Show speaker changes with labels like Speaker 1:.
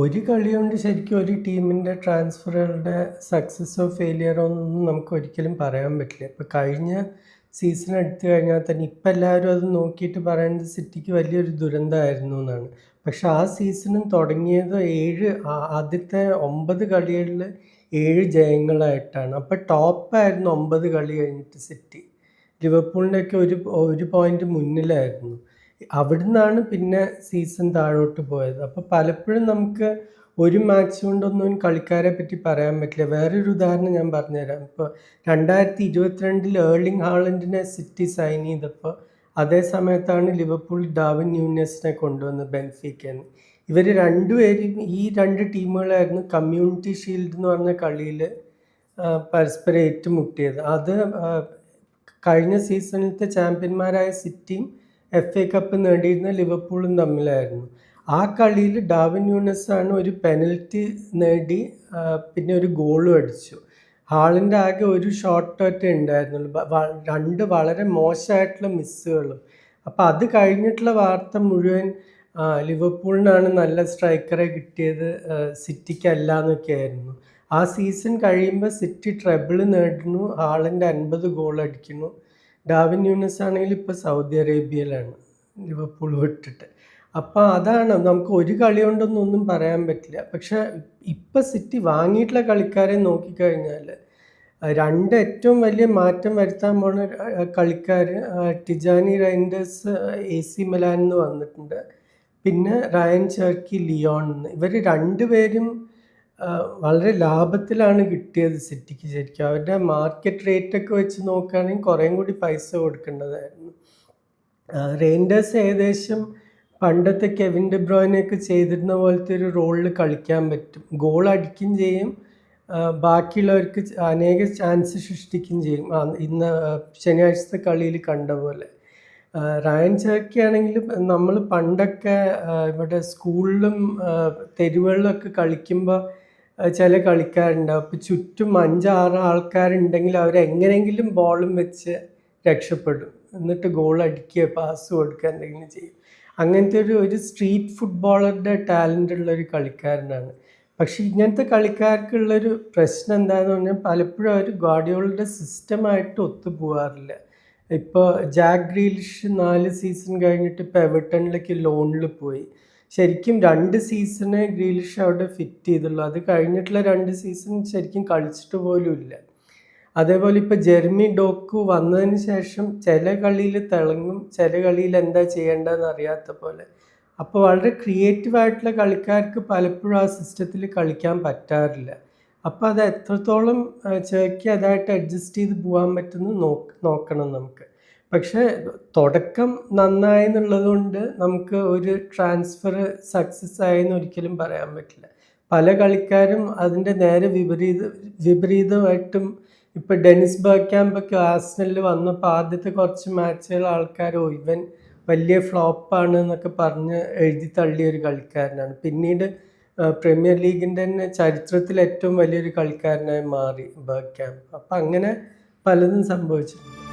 Speaker 1: ഒരു കളി കൊണ്ട് ശരിക്കും ഒരു ടീമിന്റെ ട്രാൻസ്ഫറുകളുടെ സക്സസ്സോ ഫെയിലിയറോ ഒന്നും നമുക്ക് ഒരിക്കലും പറയാൻ പറ്റില്ല. ഇപ്പോൾ കഴിഞ്ഞ സീസൺ എടുത്തു കഴിഞ്ഞാൽ തന്നെ ഇപ്പം എല്ലാവരും അത് നോക്കിയിട്ട് പറയുന്നത് സിറ്റിക്ക് വലിയൊരു ദുരന്തമായിരുന്നു എന്നാണ്. പക്ഷെ ആ സീസണും തുടങ്ങിയത് ഏഴ് ആദ്യത്തെ ഒമ്പത് കളികളിൽ ഏഴ് ജയങ്ങളായിട്ടാണ്. അപ്പോൾ ടോപ്പായിരുന്നു ഒമ്പത് കളി കഴിഞ്ഞിട്ട് സിറ്റി. ലിവർപൂളിന്റെയൊക്കെ ഒരു ഒരു പോയിന്റ് മുന്നിലായിരുന്നു. അവിടുന്നാണ് പിന്നെ സീസൺ താഴോട്ട് പോയത്. അപ്പോൾ പലപ്പോഴും നമുക്ക് ഒരു മാച്ച് കൊണ്ടൊന്നും കളിക്കാരെ പറ്റി പറയാൻ പറ്റില്ല. വേറൊരു ഉദാഹരണം ഞാൻ പറഞ്ഞുതരാം. ഇപ്പോൾ രണ്ടായിരത്തി ഇരുപത്തിരണ്ടിൽ ഏർലിംഗ് ഹാളൻഡിനെ സിറ്റി സൈൻ ചെയ്തപ്പോൾ അതേ സമയത്താണ് ലിവർപൂൾ ഡാവിൻ ന്യൂനസിനെ കൊണ്ടുവന്നത് ബെൻഫിക്കെന്ന് ഇവർ രണ്ടുപേരും ഈ രണ്ട് ടീമുകളായിരുന്നു കമ്മ്യൂണിറ്റി ഷീൽഡ് എന്ന് പറഞ്ഞ കളിയിൽ പരസ്പരം ഏറ്റുമുട്ടിയത്. അത് കഴിഞ്ഞ സീസണിലത്തെ ചാമ്പ്യന്മാരായ സിറ്റിയും എഫ് എ കപ്പ് നേടിയിരുന്ന ലിവർപൂളും തമ്മിലായിരുന്നു. ആ കളിയിൽ ഡാവിൻ ആണ് ഒരു പെനൽറ്റി നേടി പിന്നെ ഒരു ഗോളും അടിച്ചു. ഹാളിന്റെ ആകെ ഒരു ഷോട്ട് ഒറ്റേ ഉണ്ടായിരുന്നുള്ളൂ. രണ്ട് വളരെ മോശമായിട്ടുള്ള മിസ്സുകളും അപ്പോൾ അത് കഴിഞ്ഞിട്ടുള്ള വാർത്ത മുഴുവൻ ലിവർപൂളിനാണ് നല്ല സ്ട്രൈക്കറെ കിട്ടിയത് സിറ്റിക്കല്ല എന്നൊക്കെ ആയിരുന്നു. ആ സീസൺ കഴിയുമ്പോൾ സിറ്റി ട്രബിൾ നേടുന്നു ഹാളിന്റെ അൻപത് ഗോൾ അടിക്കുന്നു. ഡാവിൻ ന്യൂനസ് ആണെങ്കിൽ ഇപ്പോൾ സൗദി അറേബ്യയിലാണ് ലിവർപൂൾ വിട്ടിട്ട്. അപ്പോൾ അതാണ് നമുക്ക് ഒരു കളി കൊണ്ടൊന്നും ഒന്നും പറയാൻ പറ്റില്ല. പക്ഷെ ഇപ്പം സിറ്റി വാങ്ങിയിട്ടുള്ള കളിക്കാരെ നോക്കിക്കഴിഞ്ഞാൽ രണ്ട് ഏറ്റവും വലിയ മാറ്റം വരുത്താൻ പോണ കളിക്കാർ Tijjani Reijnders A C Milan എന്ന് വന്നിട്ടുണ്ട്. പിന്നെ റയൻ ചേർക്കി ലിയോൺ ഇവർ രണ്ടുപേരും വളരെ ലാഭത്തിലാണ് കിട്ടിയത് സിറ്റിക്ക് ശരിക്കും. അവരുടെ മാർക്കറ്റ് റേറ്റ് ഒക്കെ വെച്ച് നോക്കുകയാണെങ്കിൽ കുറേം കൂടി പൈസ കൊടുക്കേണ്ടതായിരുന്നു. റേൻഡേഴ്സ് ഏകദേശം പണ്ടത്തെ കെവിൻ ഡിബ്രോയിനെയൊക്കെ ചെയ്തിരുന്ന പോലത്തെ ഒരു റോളിൽ കളിക്കാൻ പറ്റും. ഗോൾ അടിക്കുകയും ചെയ്യും. ബാക്കിയുള്ളവർക്ക് അനേക ചാൻസ് സൃഷ്ടിക്കുകയും ചെയ്യും. ഇന്ന് ശനിയാഴ്ചത്തെ കളിയിൽ കണ്ട പോലെ. റയൻ ചേർക്കി നമ്മൾ പണ്ടൊക്കെ ഇവിടെ സ്കൂളിലും തെരുവുകളിലൊക്കെ കളിക്കുമ്പോൾ ചില കളിക്കാരുണ്ടാവും അപ്പോൾ ചുറ്റും അഞ്ചാറ് ആൾക്കാരുണ്ടെങ്കിൽ അവരെങ്ങനെയെങ്കിലും ബോളും വെച്ച് രക്ഷപ്പെടും. എന്നിട്ട് ഗോൾ അടിക്കുക പാസ് കൊടുക്കുക എന്തെങ്കിലും ചെയ്യും. അങ്ങനത്തെ ഒരു ഒരു സ്ട്രീറ്റ് ഫുട്ബോളറുടെ ടാലന്റ് ഉള്ള ഒരു കളിക്കാരനാണ്. പക്ഷെ ഇങ്ങനത്തെ കളിക്കാർക്കുള്ളൊരു പ്രശ്നം എന്താണെന്ന് പറഞ്ഞാൽ പലപ്പോഴും അവർ ഗാഡിയോളുടെ സിസ്റ്റമായിട്ട് ഒത്തുപോകാറില്ല ഇപ്പോൾ ജാക്ക് ഗ്രീലിഷ് നാല് സീസൺ കഴിഞ്ഞിട്ട് ഇപ്പോൾ എവർട്ടണിലേക്ക് ലോണിൽ പോയി. ശരിക്കും രണ്ട് സീസണ് ഗ്രീലിഷ് അവിടെ ഫിറ്റ് ചെയ്തുള്ളൂ. അത് കഴിഞ്ഞിട്ടുള്ള രണ്ട് സീസൺ ശരിക്കും കളിച്ചിട്ട് പോലും ഇല്ല. അതേപോലെ ഇപ്പോൾ ജെർമി ഡോക്കു വന്നതിന് ശേഷം ചില കളിയിൽ തിളങ്ങും ചില കളിയിൽ എന്താ ചെയ്യേണ്ടതെന്ന് അറിയാത്ത പോലെ. അപ്പോൾ വളരെ ക്രിയേറ്റീവായിട്ടുള്ള കളിക്കാർക്ക് പലപ്പോഴും ആ സിസ്റ്റത്തിൽ കളിക്കാൻ പറ്റാറില്ല. അപ്പോൾ അത് എത്രത്തോളം ചേക്ക് അതായിട്ട് അഡ്ജസ്റ്റ് ചെയ്ത് പോകാൻ പറ്റുമെന്ന് നോക്ക് നോക്കണം നമുക്ക്. പക്ഷേ തുടക്കം നന്നായി എന്നുള്ളത് കൊണ്ട് നമുക്ക് ഒരു ട്രാൻസ്ഫർ സക്സസ് ആയെന്ന് ഒരിക്കലും പറയാൻ പറ്റില്ല. പല കളിക്കാരും അതിന്റെ നേരെ വിപരീത വിപരീതമായിട്ടും ഇപ്പോൾ ഡെനിസ് ബർക്യാമ്പൊക്കെ ആസ്നലിൽ വന്നപ്പോൾ ആദ്യത്തെ കുറച്ച് മാച്ചുകൾ ആൾക്കാരോ ഇവൻ വലിയ ഫ്ലോപ്പാണ് എന്നൊക്കെ പറഞ്ഞ് എഴുതി തള്ളിയ ഒരു കളിക്കാരനാണ്. പിന്നീട് പ്രീമിയർ ലീഗിന്റെ തന്നെ ചരിത്രത്തിൽ ഏറ്റവും വലിയൊരു കളിക്കാരനായി മാറി ബർക്യാമ്പ് അപ്പം അങ്ങനെ പലതും സംഭവിച്ചിട്ടുണ്ട്.